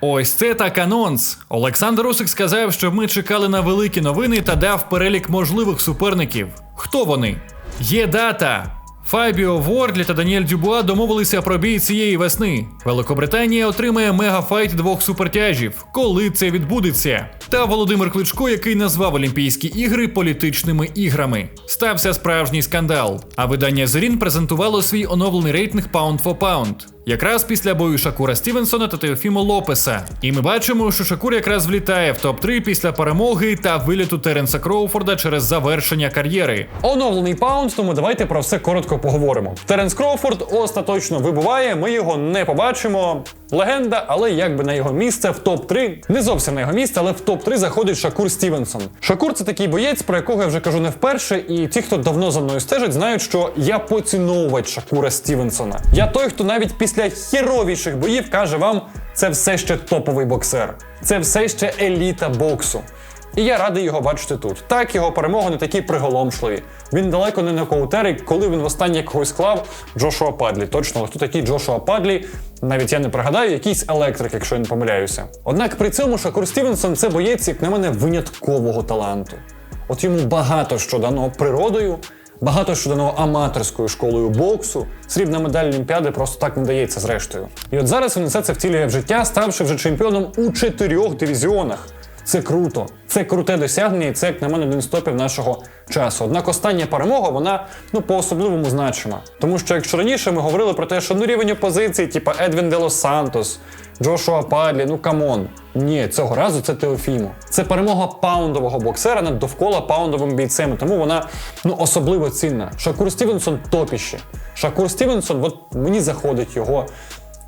Ось це так анонс. Олександр Усик сказав, щоб ми чекали на великі новини та дав перелік можливих суперників. Хто вони? Є дата. Фабіо Вордлі та Даніель Дюбуа домовилися про бій цієї весни. Великобританія отримає мегафайт двох супертяжів. Коли це відбудеться? Та Володимир Кличко, який назвав Олімпійські ігри політичними іграми. Стався справжній скандал. А видання Зерін презентувало свій оновлений рейтинг Pound for Pound. Якраз після бою Шакура Стівенсона та Теофімо Лопеса. І ми бачимо, що Шакур якраз влітає в топ-3 після перемоги та виліту Теренса Кроуфорда через завершення кар'єри. Оновлений паунд, тому давайте про все коротко поговоримо. Теренс Кроуфорд остаточно вибуває, ми його не побачимо. Легенда, але якби на його місце в топ-3, не зовсім на його місце, але в топ-3 заходить Шакур Стівенсон. Шакур це такий боєць, про якого я вже кажу не вперше, і ті, хто давно за мною стежить, знають, що я поціновувач Шакура Стівенсона. Я той, хто навіть після херовіших боїв каже вам, це все ще топовий боксер, це все ще еліта боксу. І я радий його бачити тут. Так, його перемоги не такі приголомшливі. Він далеко не нокаутерик, коли він востаннє когось клав Джошуа Падлі. Точно, хто такий Джошуа Падлі? Навіть я не пригадаю, якийсь електрик, якщо я не помиляюся. Однак при цьому Шакур Стівенсон це боєць, як на мене, виняткового таланту. От йому багато що дано природою, багато що дано аматорською школою боксу. Срібна медаль Олімпіади просто так не дається зрештою. І от зараз він все це втілює в життя, ставши вже чемпіоном у чотирьох дивізіонах. Це круто, це круте досягнення, і це, як на мене, один з топів нашого часу. Однак остання перемога, вона ну по-особливому значима. Тому що якщо раніше ми говорили про те, що ну рівень опозиції, типа Едвін Делос Сантос, Джошуа Падлі, ну камон. Ні, цього разу це Теофімо. Це перемога паундового боксера над довкола паундовим бійцем. Тому вона ну особливо цінна. Шакур Стівенсон топіще. Шакур Стівенсон, от мені заходить його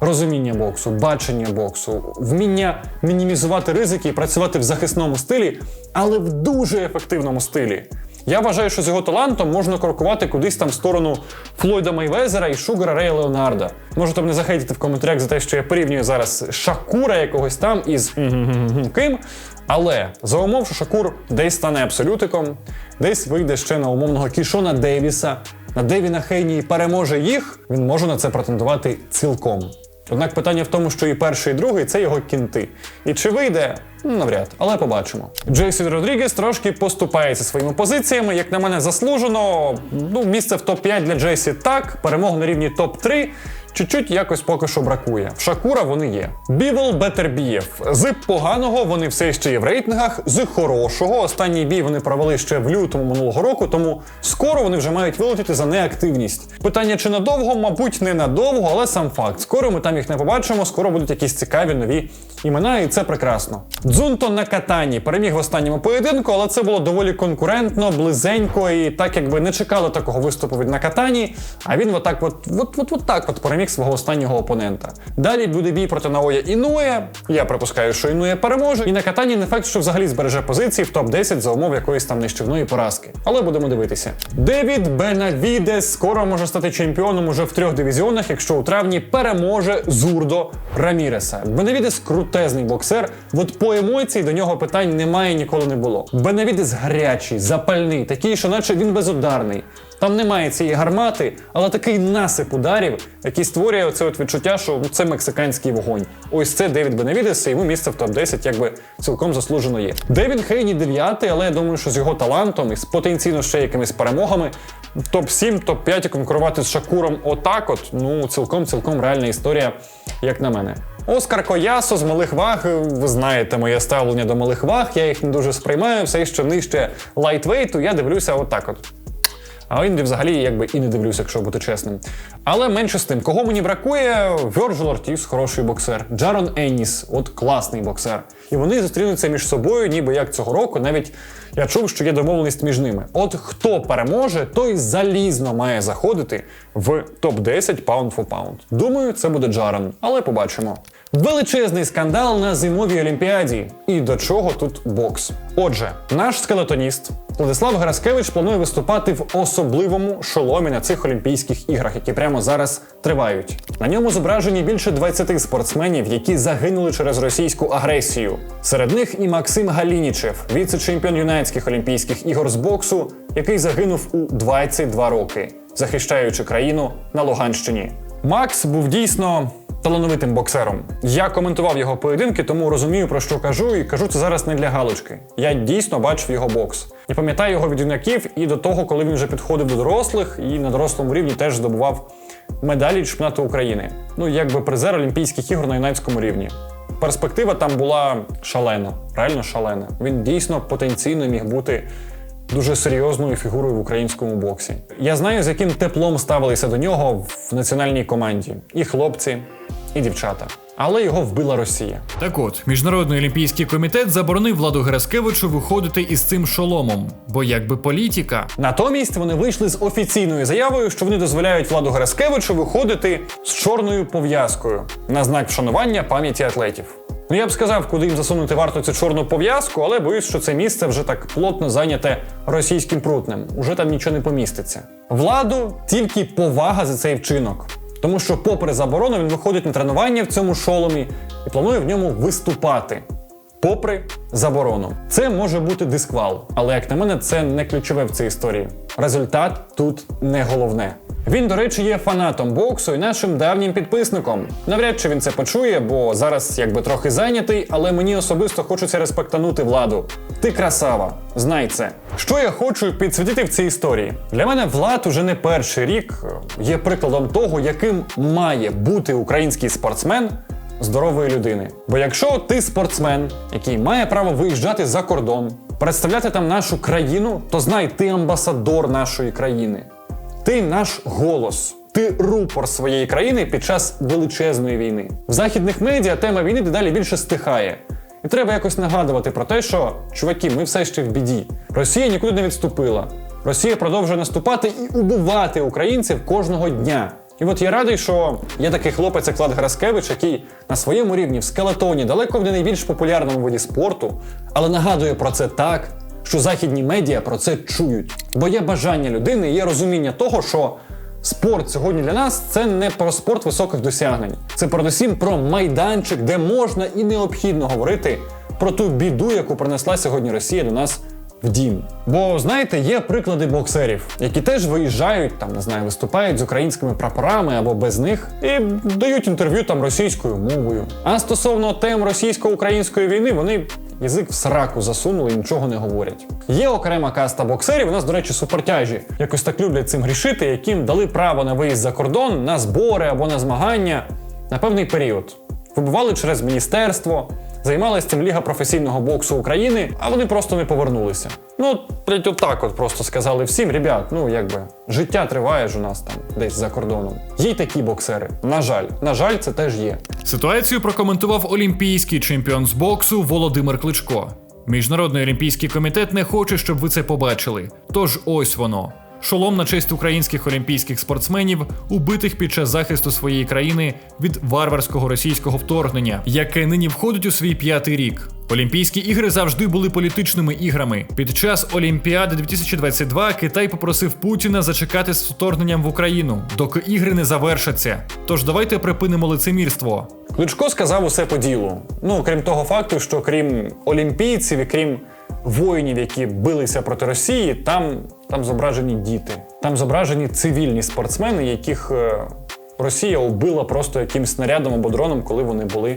розуміння боксу, бачення боксу, вміння мінімізувати ризики і працювати в захисному стилі, але в дуже ефективному стилі. Я вважаю, що з його талантом можна крокувати кудись там в сторону Флойда Майвезера і Шугара Рея Леонарда. Можете мене захейтити в коментарях за те, що я порівнюю зараз Шакура якогось там із ким. Але за умов, що Шакур десь стане абсолютиком, десь вийде ще на умовного Кішона Дейвіса, на Девіна Хейні і переможе їх, він може на це претендувати цілком. Однак питання в тому, що і перший, і другий це його кінти. І чи вийде? Ну, Навряд, але побачимо. Джейсон Родрігес трошки поступається своїми позиціями. Як на мене, заслужено. Ну, місце в топ-5 для Джейсі так, перемогу на рівні топ-3. Чуть-чуть якось поки що бракує. В Шакура вони є. Бівол Бетербієв. З поганого вони все ще є в рейтингах, з хорошого. Останній бій вони провели ще в лютому минулого року, тому скоро вони вже мають вилетіти за неактивність. Питання чи надовго, мабуть, не надовго, але сам факт. Скоро ми там їх не побачимо, скоро будуть якісь цікаві нові імена, і це прекрасно. Дзунто на катані переміг в останньому поєдинку, але це було доволі конкурентно, близенько, і так якби не чекали такого виступу від Накатані. А він отак, от, от, от, от так от переміг свого останнього опонента. Далі буде бій проти Наоя Інує. Я припускаю, що Інує переможе. І на катані не факт, що взагалі збереже позиції в топ-10 за умов якоїсь там нищівної поразки. Але будемо дивитися. Девід Бенавідес скоро може стати чемпіоном уже в трьох дивізіонах, якщо у травні переможе Зурдо Раміреса. Бенавідес крутезний боксер. От по емоції до нього питань немає ніколи не було. Бенавідес гарячий, запальний, такий, що наче він безударний. Там немає цієї гармати, але такий насип ударів, який створює от відчуття, що це мексиканський вогонь. Ось це Девід Бенавідес, і йому місце в топ-10 якби цілком заслужено є. Девід Хейні дев'ятий, але я думаю, що з його талантом і з потенційно ще якимись перемогами в топ-7, топ-5 конкурувати з Шакуром отак, от ну цілком цілком реальна історія, як на мене. Оскар Коясо з малих ваг, ви знаєте моє ставлення до малих ваг, я їх не дуже сприймаю, все що нижче лайтвейту, я дивлюся отак от. А іноді взагалі якби і не дивлюся, якщо бути чесним. Але менше з тим, кого мені бракує, Вьорджил Ортіс хороший боксер, Джарон Енніс, от класний боксер. І вони зустрінуться між собою, ніби як цього року. Навіть я чув, що є домовленість між ними. От хто переможе, той залізно має заходити в топ-10 Pound for Pound. Думаю, це буде Джарон, але побачимо. Величезний скандал на зимовій олімпіаді. І до чого тут бокс? Отже, наш скелетоніст Владислав Гераскевич планує виступати в особливому шоломі на цих Олімпійських іграх, які прямо зараз тривають. На ньому зображені більше 20 спортсменів, які загинули через російську агресію. Серед них і Максим Галінічев, віце-чемпіон юнацьких олімпійських ігор з боксу, який загинув у 22 роки, захищаючи країну на Луганщині. Макс був дійсно талановитим боксером. Я коментував його поєдинки, тому розумію про що кажу, і кажу це зараз не для галочки. Я дійсно бачив його бокс. Я пам'ятаю його від юнаків і до того, коли він вже підходив до дорослих, і на дорослому рівні теж здобував медалі чемпіонату України. Ну, якби призер Олімпійських ігор на юнацькому рівні. Перспектива там була шалена, реально шалена. Він дійсно потенційно міг бути дуже серйозною фігурою в українському боксі. Я знаю, з яким теплом ставилися до нього в національній команді і хлопці, і дівчата. Але його вбила Росія. Так от, Міжнародний олімпійський комітет заборонив Владу Гераскевичу виходити із цим шоломом, бо якби політика. Натомість вони вийшли з офіційною заявою, що вони дозволяють Владу Гераскевичу виходити з чорною пов'язкою на знак вшанування пам'яті атлетів. Ну я б сказав, куди їм засунути варто цю чорну пов'язку, але боюсь, що це місце вже так плотно зайняте російським прутнем. Уже там нічого не поміститься. Владу тільки повага за цей вчинок. Тому що, попри заборону, він виходить на тренування в цьому шоломі і планує в ньому виступати попри заборону. Це може бути дисквал, але як на мене, це не ключове в цій історії. Результат тут не головне. Він, до речі, є фанатом боксу і нашим давнім підписником. Навряд чи він це почує, бо зараз якби трохи зайнятий, але мені особисто хочеться респектанути владу. Ти красава, знай це. Що я хочу підсвітити в цій історії? Для мене влад уже не перший рік е, є прикладом того, яким має бути український спортсмен здорової людини. Бо якщо ти спортсмен, який має право виїжджати за кордон, представляти там нашу країну, то знай, ти амбасадор нашої країни. Ти наш голос. Ти рупор своєї країни під час величезної війни. В західних медіа тема війни дедалі більше стихає. І треба якось нагадувати про те, що чуваки, ми все ще в біді. Росія нікуди не відступила. Росія продовжує наступати і убивати українців кожного дня. І от я радий, що є такий хлопець, як Влад Граскевич, який на своєму рівні в скелетоні далеко в не найбільш популярному виді спорту, але нагадує про це так, що західні медіа про це чують. Бо є бажання людини, є розуміння того, що спорт сьогодні для нас це не про спорт високих досягнень. Це передусім про майданчик, де можна і необхідно говорити про ту біду, яку принесла сьогодні Росія до нас в дім. Бо знаєте, є приклади боксерів, які теж виїжджають, там не знаю, виступають з українськими прапорами або без них і дають інтерв'ю там російською мовою. А стосовно тем російсько-української війни, вони язик в сраку засунули і нічого не говорять. Є окрема каста боксерів. У нас, до речі, супертяжі якось так люблять цим грішити, яким дали право на виїзд за кордон, на збори або на змагання на певний період. Вибували через міністерство, займалася цим Ліга професійного боксу України, а вони просто не повернулися. Ну, от, блядь, отак от просто сказали всім, ребят, ну якби життя триває ж у нас там десь за кордоном. Є й такі боксери. На жаль, на жаль, це теж є. Ситуацію прокоментував олімпійський чемпіон з боксу Володимир Кличко. Міжнародний олімпійський комітет не хоче, щоб ви це побачили. Тож ось воно. Шолом на честь українських олімпійських спортсменів, убитих під час захисту своєї країни від варварського російського вторгнення, яке нині входить у свій п'ятий рік. Олімпійські ігри завжди були політичними іграми. Під час Олімпіади 2022 Китай попросив Путіна зачекати з вторгненням в Україну, доки ігри не завершаться. Тож давайте припинимо лицемірство. Кличко сказав усе по ділу. Ну, крім того факту, що крім олімпійців і крім воїнів, які билися проти Росії, там, там зображені діти, там зображені цивільні спортсмени, яких е, Росія убила просто якимсь снарядом або дроном, коли вони були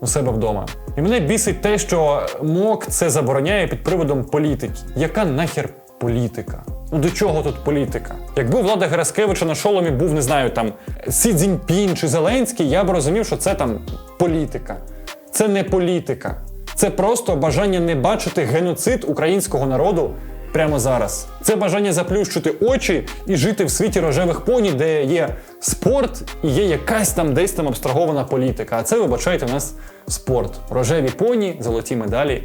у себе вдома. І мене бісить те, що МОК це забороняє під приводом політики. Яка нахер політика? Ну до чого тут політика? Якби влада Гераскевича на шоломі був, не знаю, там Сі Цзіньпін чи Зеленський, я б розумів, що це там політика. Це не політика. Це просто бажання не бачити геноцид українського народу прямо зараз. Це бажання заплющити очі і жити в світі рожевих поні, де є спорт і є якась там десь там абстрагована політика. А це, вибачайте, у нас спорт. Рожеві поні, золоті медалі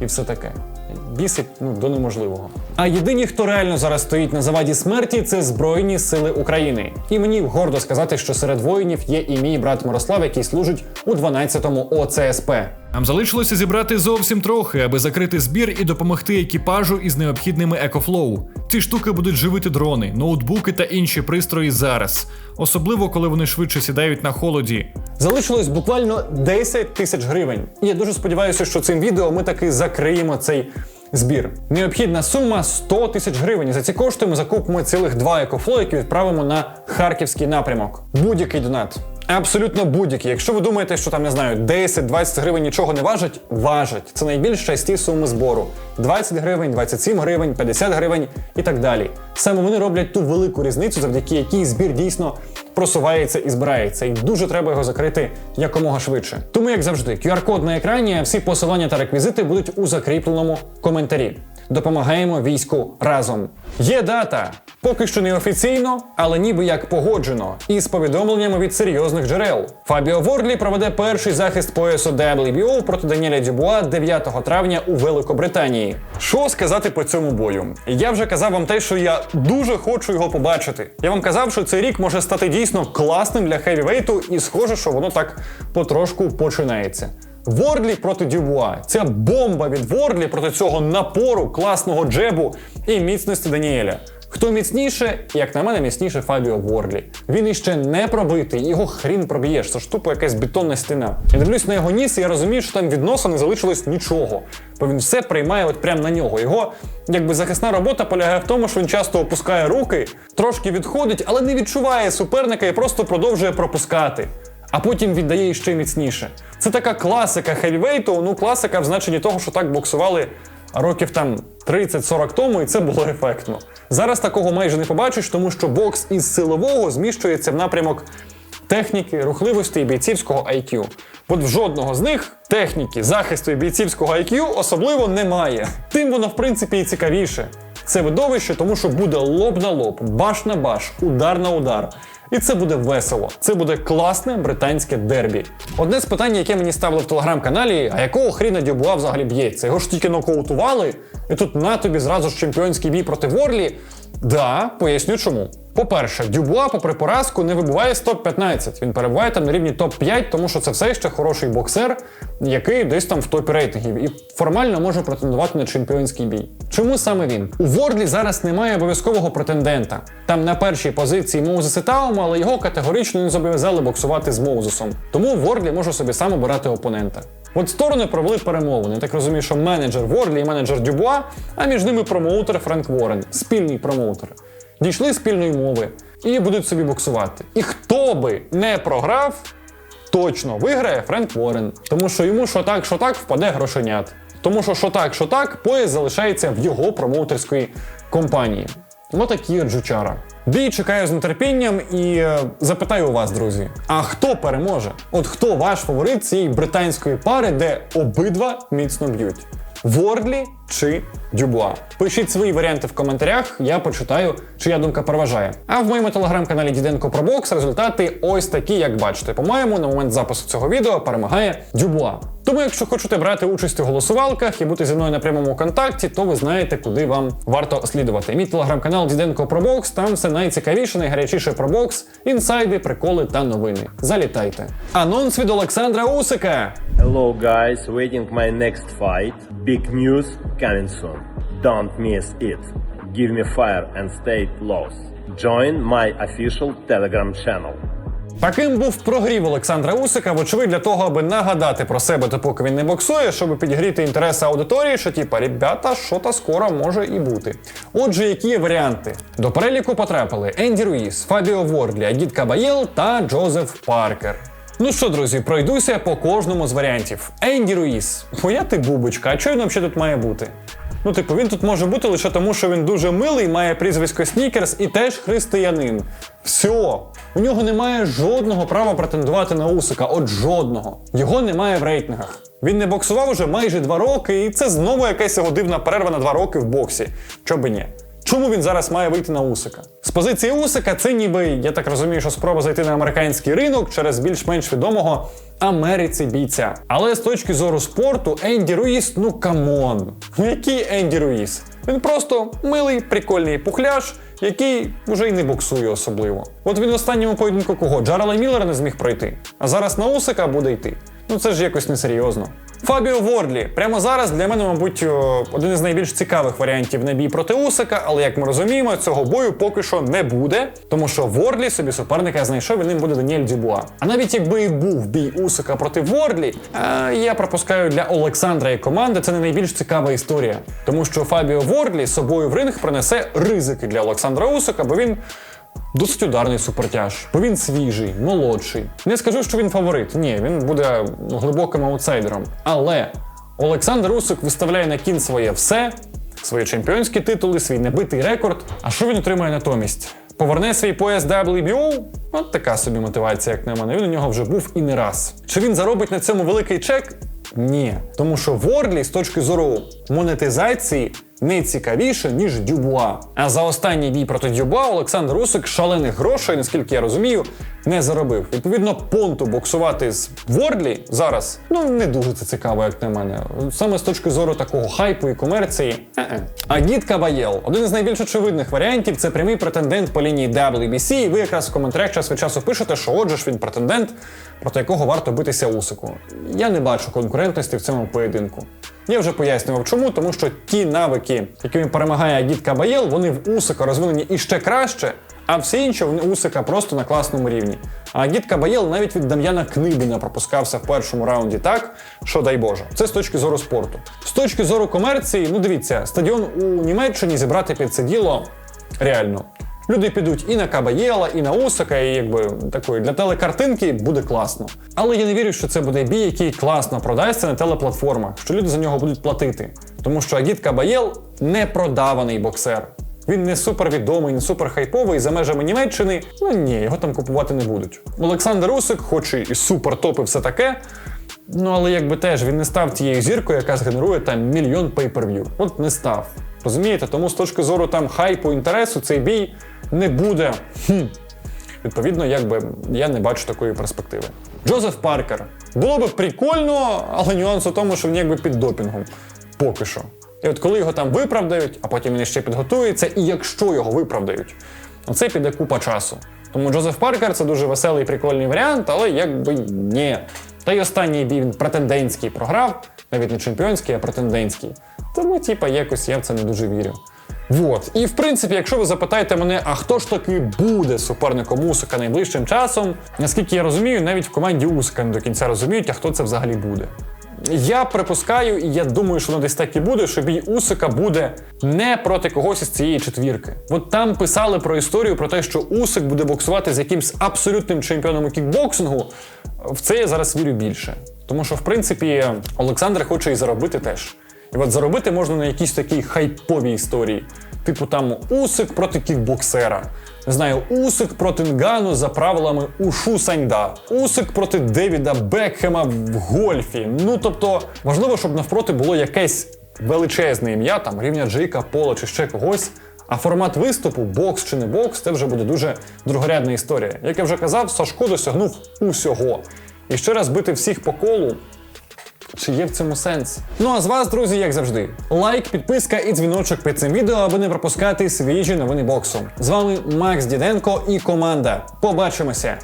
і все таке. Бісить ну, до неможливого. А єдині, хто реально зараз стоїть на заваді смерті, це Збройні Сили України. І мені гордо сказати, що серед воїнів є і мій брат Мирослав, який служить у 12-му ОЦСП. Нам залишилося зібрати зовсім трохи, аби закрити збір і допомогти екіпажу із необхідними екофлоу. Ці штуки будуть живити дрони, ноутбуки та інші пристрої зараз, особливо коли вони швидше сідають на холоді. Залишилось буквально 10 тисяч гривень. І я дуже сподіваюся, що цим відео ми таки закриємо цей збір. Необхідна сума 100 тисяч гривень. За ці кошти ми закупимо цілих два екофло, які відправимо на харківський напрямок. Будь-який донат. Абсолютно будь-які. Якщо ви думаєте, що там не знаю, 10-20 гривень нічого не важать, важать. Це найбільш часті суми збору: 20 гривень, 27 гривень, 50 гривень і так далі. Саме вони роблять ту велику різницю, завдяки якій збір дійсно просувається і збирається. І дуже треба його закрити якомога швидше. Тому, як завжди, QR-код на екрані, всі посилання та реквізити будуть у закріпленому коментарі. Допомагаємо війську разом. Є дата, поки що не офіційно, але ніби як погоджено, із повідомленнями від серйозних джерел. Фабіо Вордлі проведе перший захист поясу WBO проти Даніеля Дюбуа 9 травня у Великобританії. Що сказати по цьому бою? Я вже казав вам те, що я дуже хочу його побачити. Я вам казав, що цей рік може стати дійсно класним для хевівейту, і схоже, що воно так потрошку починається. Вордлі проти Дюбуа. Ця бомба від Вордлі проти цього напору, класного джебу і міцності Даніеля. Хто міцніше, як на мене, міцніше Фабіо Вордлі. Він іще не пробитий, його хрін проб'єш. Це ж тупо якась бетонна стіна. Я дивлюсь на його ніс, і я розумію, що там від носа не залишилось нічого. Бо він все приймає от прямо на нього. Його якби захисна робота полягає в тому, що він часто опускає руки, трошки відходить, але не відчуває суперника і просто продовжує пропускати а потім віддає ще міцніше. Це така класика хевівейту, ну класика в значенні того, що так боксували років там 30-40 тому, і це було ефектно. Зараз такого майже не побачиш, тому що бокс із силового зміщується в напрямок техніки, рухливості і бійцівського IQ. От в жодного з них техніки, захисту і бійцівського IQ особливо немає. Тим воно, в принципі, і цікавіше. Це видовище, тому що буде лоб на лоб, баш на баш, удар на удар. І це буде весело. Це буде класне британське дербі. Одне з питань, яке мені ставили в телеграм-каналі, а якого хріна Дюбуа взагалі б'ється? Його ж тільки нокаутували, і тут на тобі зразу ж чемпіонський бій проти Ворлі. Да, поясню чому. По-перше, Дюбуа, попри поразку, не вибуває з топ-15. Він перебуває там на рівні топ-5, тому що це все ще хороший боксер, який десь там в топі рейтингів і формально може претендувати на чемпіонський бій. Чому саме він? У Вордлі зараз немає обов'язкового претендента. Там на першій позиції Моузес і Таум, але його категорично не зобов'язали боксувати з Моузесом. Тому Вордлі може собі сам обирати опонента. От сторони провели перемовини. Я так розумію, що менеджер Ворлі і менеджер Дюбуа, а між ними промоутер Френк Ворен, спільний промоутер. Дійшли спільної мови і будуть собі боксувати. І хто би не програв, точно виграє Френк Ворен. Тому що йому що так, що так впаде грошенят. Тому що що так, що так, пояс залишається в його промоутерської компанії. Ну такі от Бій чекаю з нетерпінням і е, запитаю у вас, друзі: а хто переможе? От хто ваш фаворит цієї британської пари, де обидва міцно б'ють? Вордлі чи Дюбуа? Пишіть свої варіанти в коментарях, я почитаю, чия думка переважає. А в моєму телеграм-каналі Діденко про бокс результати ось такі, як бачите. По-моєму, на момент запису цього відео перемагає Дюбуа. Тому, якщо хочете брати участь у голосувалках і бути зі мною на прямому контакті, то ви знаєте, куди вам варто слідувати. Мій телеграм-канал Діденко про бокс, там все найцікавіше, найгарячіше про бокс, інсайди, приколи та новини. Залітайте. Анонс від Олександра Усика. Hello guys, waiting my next fight. Big news coming soon. Don't miss it. Give me fire and stay close. Join my official Telegram channel. Таким був прогрів Олександра Усика, вочевидь, для того, аби нагадати про себе, допоки він не боксує, щоб підігріти інтереси аудиторії, що типа, ребята, що та скоро може і бути. Отже, які є варіанти? До переліку потрапили Енді Руїс, Фабіо Вордлі, Агіт Кабаєл та Джозеф Паркер. Ну що, друзі, пройдуся по кожному з варіантів. Енді Руїс, моя ти бубочка, а чого він взагалі тут має бути? Ну, типу, він тут може бути лише тому, що він дуже милий, має прізвисько Снікерс і теж християнин. Все. У нього немає жодного права претендувати на Усика, от жодного. Його немає в рейтингах. Він не боксував уже майже два роки, і це знову якась його дивна перерва на два роки в боксі. Чо би ні? Чому він зараз має вийти на Усика? З позиції Усика це ніби, я так розумію, що спроба зайти на американський ринок через більш-менш відомого Америці бійця. Але з точки зору спорту, Енді Руїс, ну камон. Ну який Енді Руїс? Він просто милий, прикольний пухляш, який вже й не боксує особливо. От він в останньому поєдинку кого? Джарела Міллера не зміг пройти. А зараз на Усика буде йти. Ну це ж якось несерйозно. Фабіо Вордлі. Прямо зараз для мене, мабуть, один із найбільш цікавих варіантів на бій проти Усика, але як ми розуміємо, цього бою поки що не буде, тому що Вордлі собі суперника знайшов і ним буде Даніель Дюбуа. А навіть якби і був бій Усика проти Вордлі, а, я пропускаю для Олександра і команди це не найбільш цікава історія, тому що Фабіо Вордлі з собою в ринг принесе ризики для Олександра Усика, бо він Досить ударний супертяж, бо він свіжий, молодший. Не скажу, що він фаворит. Ні, він буде глибоким аутсайдером. Але Олександр Усик виставляє на кін своє все, свої чемпіонські титули, свій небитий рекорд. А що він отримає натомість? Поверне свій пояс WBO? От така собі мотивація, як на мене. Він у нього вже був і не раз. Чи він заробить на цьому великий чек? Ні. Тому що Вордлі з точки зору монетизації не цікавіше, ніж Дюбуа. А за останній бій проти Дюбуа Олександр Усик шалених грошей, наскільки я розумію, не заробив. Відповідно, понту боксувати з Вордлі зараз ну не дуже це цікаво, як на мене. Саме з точки зору такого хайпу і комерції. е-е. А Гід Кабаєл один із найбільш очевидних варіантів це прямий претендент по лінії WBC. І ви якраз в коментарях час від часу пишете, що отже ж він претендент, проти якого варто битися Усику. Я не бачу конкурентності в цьому поєдинку. Я вже пояснював, чому, тому що ті навики, якими перемагає Агіт Кабаєл, вони в Усика розвинені іще краще, а всі інші вони Усика просто на класному рівні. А Агіт Кабаєл навіть від Дам'яна Книбіна пропускався в першому раунді так, що дай Боже. Це з точки зору спорту. З точки зору комерції, ну дивіться, стадіон у Німеччині зібрати під це діло реально. Люди підуть і на Кабаєла, і на Усика, і якби такої для телекартинки буде класно. Але я не вірю, що це буде бій, який класно продасться на телеплатформах, що люди за нього будуть платити. Тому що Агіт Кабаєл не продаваний боксер. Він не супервідомий, не суперхайповий за межами Німеччини. Ну ні, його там купувати не будуть. Олександр Усик, хоч і супер топ і все таке. Ну але якби теж він не став тією зіркою, яка згенерує там мільйон пейперв'ю. От не став. Розумієте? Тому з точки зору там хайпу інтересу цей бій не буде. Хм. Відповідно, якби я не бачу такої перспективи. Джозеф Паркер. Було би прикольно, але нюанс у тому, що він якби під допінгом. Поки що. І от коли його там виправдають, а потім він ще підготується, і якщо його виправдають, оце піде купа часу. Тому Джозеф Паркер це дуже веселий прикольний варіант, але якби ні. Та й останній бій він претендентський програв, навіть не чемпіонський, а претендентський. Тому, типа, якось я в це не дуже вірю. Вот. І в принципі, якщо ви запитаєте мене, а хто ж таки буде суперником Усика найближчим часом, наскільки я розумію, навіть в команді Усика не до кінця розуміють, а хто це взагалі буде. Я припускаю, і я думаю, що воно десь так і буде, що бій Усика буде не проти когось із цієї четвірки. От там писали про історію про те, що Усик буде боксувати з якимсь абсолютним чемпіоном у кікбоксингу. В це я зараз вірю більше. Тому що, в принципі, Олександр хоче і заробити теж. І от заробити можна на якійсь такій хайповій історії. Типу там Усик проти кікбоксера. Не знаю, Усик проти Нгану за правилами Ушу Саньда. Усик проти Девіда Бекхема в гольфі. Ну тобто, важливо, щоб навпроти було якесь величезне ім'я, там рівня Джейка Пола чи ще когось. А формат виступу, бокс чи не бокс, це вже буде дуже другорядна історія. Як я вже казав, Сашко досягнув усього. І ще раз бити всіх по колу чи є в цьому сенс? Ну а з вас, друзі, як завжди, лайк, підписка і дзвіночок під цим відео, аби не пропускати свіжі новини боксу. З вами Макс Діденко і команда. Побачимося!